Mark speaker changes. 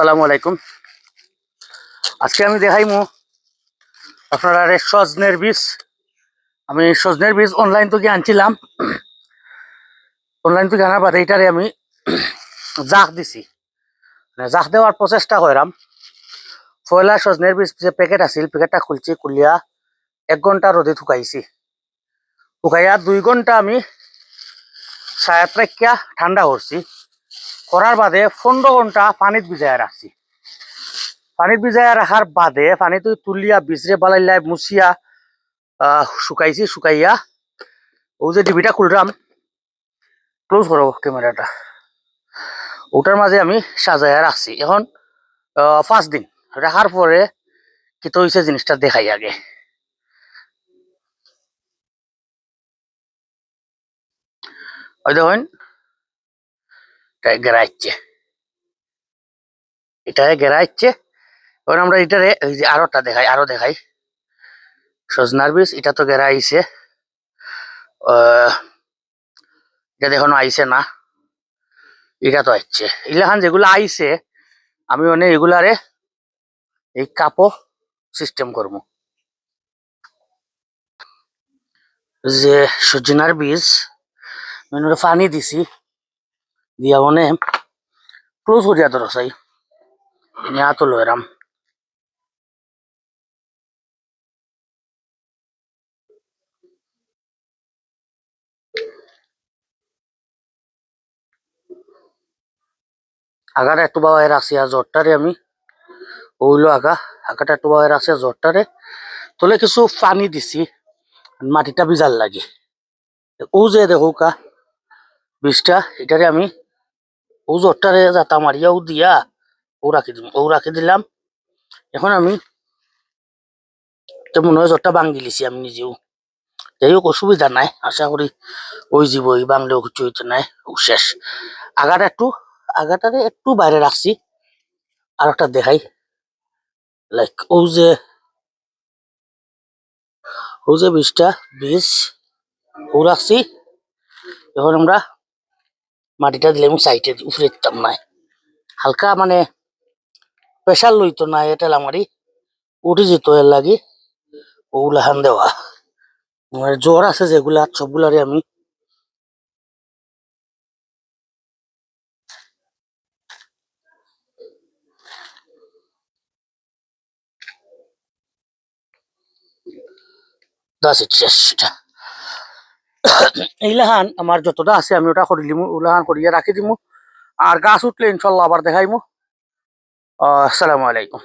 Speaker 1: আসসালামু আলাইকুম। আজকে আমি দেখাইমু আপনারা সজনের বীজ। আমি সজনের বীজ অনলাইন থেকে আনছিলাম। অনলাইন থেকে আনার বাদে এটারে আমি জাক দিছি। মানে জাক দেওয়ার প্রচেষ্টা করাম পয়লা সজনের বীজ যে প্যাকেট আছিল প্যাকেটটা খুলছি, খুলিয়া এক ঘণ্টা রোদে শুকাইছি শুকাইয়া দুই ঘণ্টা আমি ছায়াত রাখিয়া ঠান্ডা করছি। করার বাদে পনেরো ঘণ্টা পানিত ভিজাইয়া রাখছি পানিত ভিজাইয়া রাখার বাদে পানিতে তুলিয়া বিচরে বালাইলাই মুছিয়া শুকাইছি, শুকাইয়া। ও যে ডিবিটা খুললাম ক্লোজ করো ক্যামেরাটা ওটার মাঝে আমি সাজাইয়া রাখছি এখন পাঁচ দিন। রাখার পরে কি তো হয়েছে জিনিসটা দেখাই আগে। ওই দেখুন। এটা গেরাইচ্ছে এটা গেরাইচ্ছে এবার আমরা এটারে এই যে আরোটা দেখাই আরও দেখাই। সজনার বীজ এটা তো গেরাইছে আহ, এটা দেখুন আইছে না। এটা তো আইছে। ইলাখান যেগুলো আইছে আমি মানে এগুলারে এই কাপো সিস্টেম করব। যে সজনার বীজ মানে পানি দিছি। দিয়া মানে ক্লোজ করিয়া ধরো চাই নেওয়া তো লয়রাম আগাটা একটু বাবাই রাখছি আর জ্বরটারে আমি ওইলো আগা আগাটা একটু বাবাই রাখছি আর জ্বরটারে তোলে কিছু পানি দিছি। মাটিটা বিজাল লাগে। ও যে দেখো কা বীজটা এটারে আমি ও জ্বরটারে যাতা মারিয়া দিয়া ও রাখি দিম ও রাখি দিলাম। এখন আমি তো মনে হয় জ্বরটা ভাঙ্গি লিছি আমি নিজেও। যাই হোক, অসুবিধা নাই, আশা করি ওই জীব ওই বাংলেও কিছু হইতে নাই শেষ। আগাটা একটু, আগাটারে একটু বাইরে রাখছি আর একটা দেখাই। লাইক ও যে ও যে বীজটা, বীজ, ও রাখছি। এখন আমরা মাটিটা দিলে আমি সাইডে উপরে দিতাম নাই হালকা মানে প্রেশার লইতো না এটা আমারই উঠে যেত এর লাগি ওগুলাহান দেওয়া। আমার জ্বর আছে যেগুলা সবগুলারে আমি That's it, এটা এইলাহান আমার যতটা আছে আমি ওটা করে দিমু ওলাহান করিয়া রাখি দিমু। আর গাছ উঠলে ইনশাল্লাহ আবার দেখাইমু। আসসালামু আলাইকুম।